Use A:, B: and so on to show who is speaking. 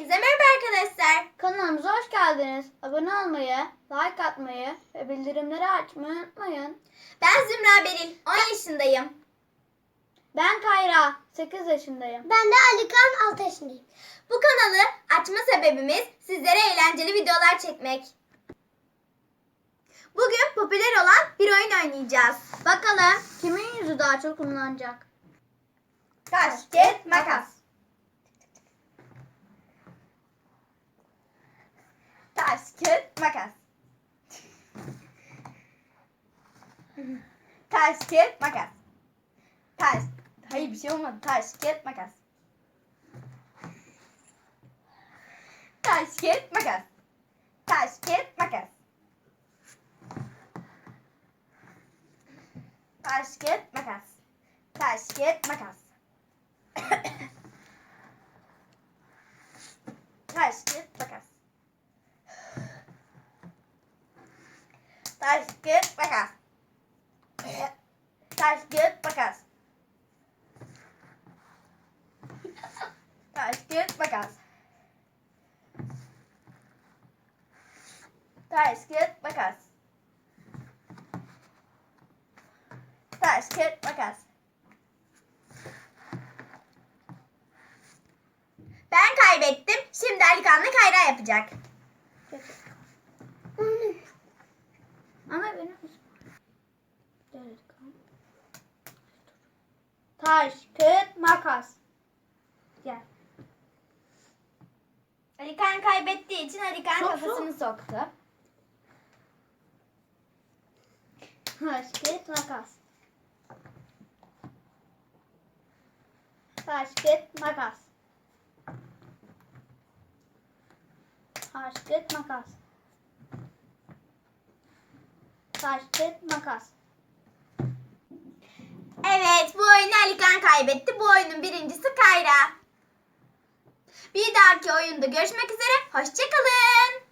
A: Hepinize merhaba arkadaşlar.
B: Kanalımıza hoş geldiniz. Abone olmayı, like atmayı ve bildirimleri açmayı unutmayın.
A: Ben Zümra Beril, 10 yaşındayım.
B: Ben Kayra, 8 yaşındayım.
A: Ben de Alikan, 6 yaşındayım. Bu kanalı açma sebebimiz sizlere eğlenceli videolar çekmek. Bugün popüler olan bir oyun oynayacağız.
B: Bakalım kimin yüzü daha çok kullanacak?
A: Taş, makas. Taş, kağıt, makas. Taş, kağıt, makas. Taş. Hayır bir şey olmadı. Taş, kağıt, makas. Taş, kağıt, makas. Taş, kağıt, makas. Taş, kağıt, makas. Taş, kağıt, makas. Taş, kağıt, makas. Taş, kağıt, makas. Taş, kağıt, makas. Taş, kağıt, makas. Taş, kağıt, makas. Taş, kağıt, makas. Ben kaybettim. Şimdi Alikan'la Kayra yapacak.
B: Taş, kağıt, makas. Gel.
A: Alikan kaybettiği için Alikan
B: Sok,
A: kafasını soktu.
B: Taş, kağıt, makas. Taş, kağıt, makas. Taş, kağıt, makas. Taş, kağıt, makas.
A: Evet bu oyunu Alikan kaybetti. Bu oyunun birincisi Kayra. Bir dahaki oyunda görüşmek üzere. Hoşçakalın.